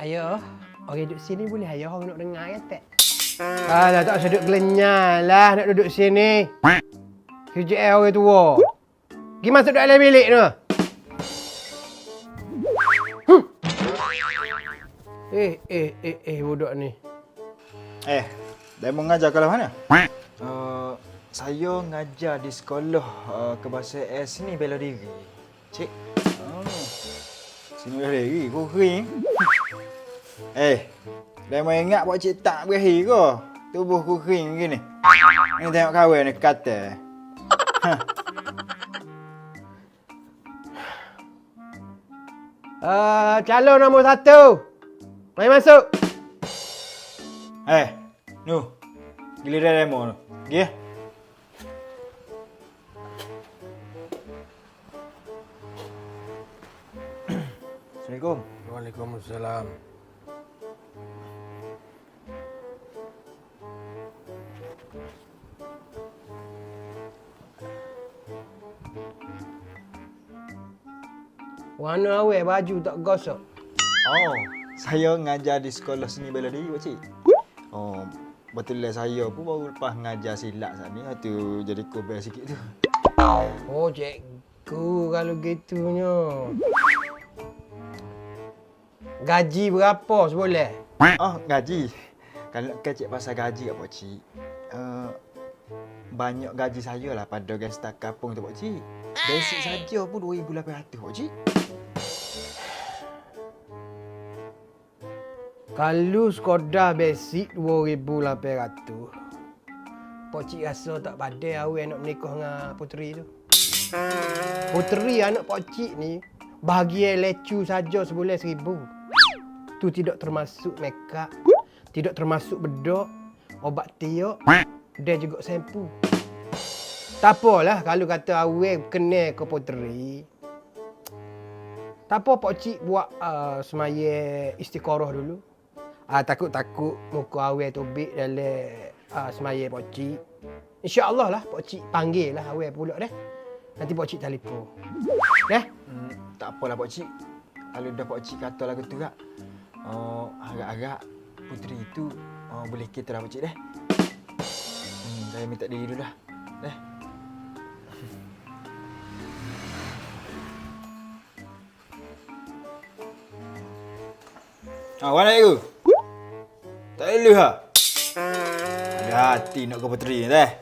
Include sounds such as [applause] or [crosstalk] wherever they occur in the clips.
ayah, orang duduk sini boleh ayah orang nak dengar ya tak? Alah, tak usah duduk gelenyal lah nak duduk sini. Kerja eh orang tua. Pergi masuk dalam bilik tu. Hmm. Eh, eh, eh, eh, budak ni. Eh, Diamond mengajar kalau mana? Uh, saya ngajar di sekolah uh, kebahasaan sini bela diri. Cik. Oh. Sini bela diri, kau kering. eh, Diamond ingat buat cik tak berakhir ke? Tubuh ku kering gini. Ni tengok kawan ni kata. Uh, calon nombor satu. Mari masuk. Eh, nu. Giliran Diamond tu. Pergi ya. Assalamualaikum. Waalaikumsalam. Warna awet baju tak gosok. Oh, saya ngajar di sekolah seni bela diri, Pak Cik. Oh, betul lah saya pun baru lepas ngajar silat saat ni. Tu jadi kobel sikit tu. Oh, cikgu kalau gitunya. Gaji berapa sebulan? Oh, gaji. Kalau nak kecek pasal gaji kat Pak Cik. Uh, banyak gaji saya lah pada gesta kampung tu Pak Cik. Basic saja pun 2,800 Pak Cik. Kalau Skoda basic 2,800. Pak Cik rasa tak padai awak nak menikah dengan puteri tu. Puteri anak Pak Cik ni bahagian lecu saja sebulan seribu. Tu tidak termasuk makeup, tidak termasuk bedok, obat tiok, dan juga sempu. Tak apalah kalau kata awak kena ke puteri. Tak apa Pak Cik buat uh, semaya istiqarah dulu. Ah takut-takut muka awal tobik dalam uh, semaya Pak Cik. InsyaAllah lah Pak Cik panggil lah awal pula dah. Nanti Pak Cik telefon. Dah? Hmm, tak apalah Pak Cik. Kalau dah Pak Cik kata lagu tu kak. Oh, agak-agak puteri itu oh, boleh kita lah Pak Cik dah. Hmm, saya minta diri dulu lah. Dah. [laughs] Ah, mana aku? Tak elok ha? Ada hati nak ke puteri dah.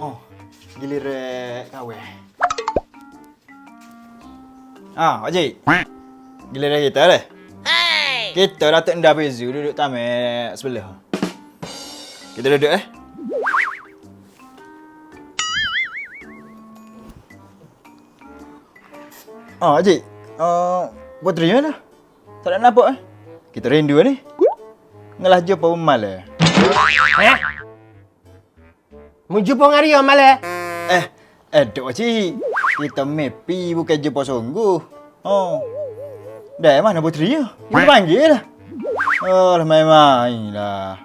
Oh, giliran kawan. Ah, Pak Cik. Giliran kita dah. Kita Datuk Nda Pezu duduk tamat sebelah. Kita duduk eh. Ah, Cik. Uh, puteri mana? Tak nak nampak eh? Kita rindu ni. Ngelah jumpa pemal eh. Eh? Mau jumpa dengan Ria malam? Eh, eh dok cik. Kita mepi bukan jumpa sungguh. Oh. Dah mana puteri ya? Kita panggil lah. Oh, lah main-main lah.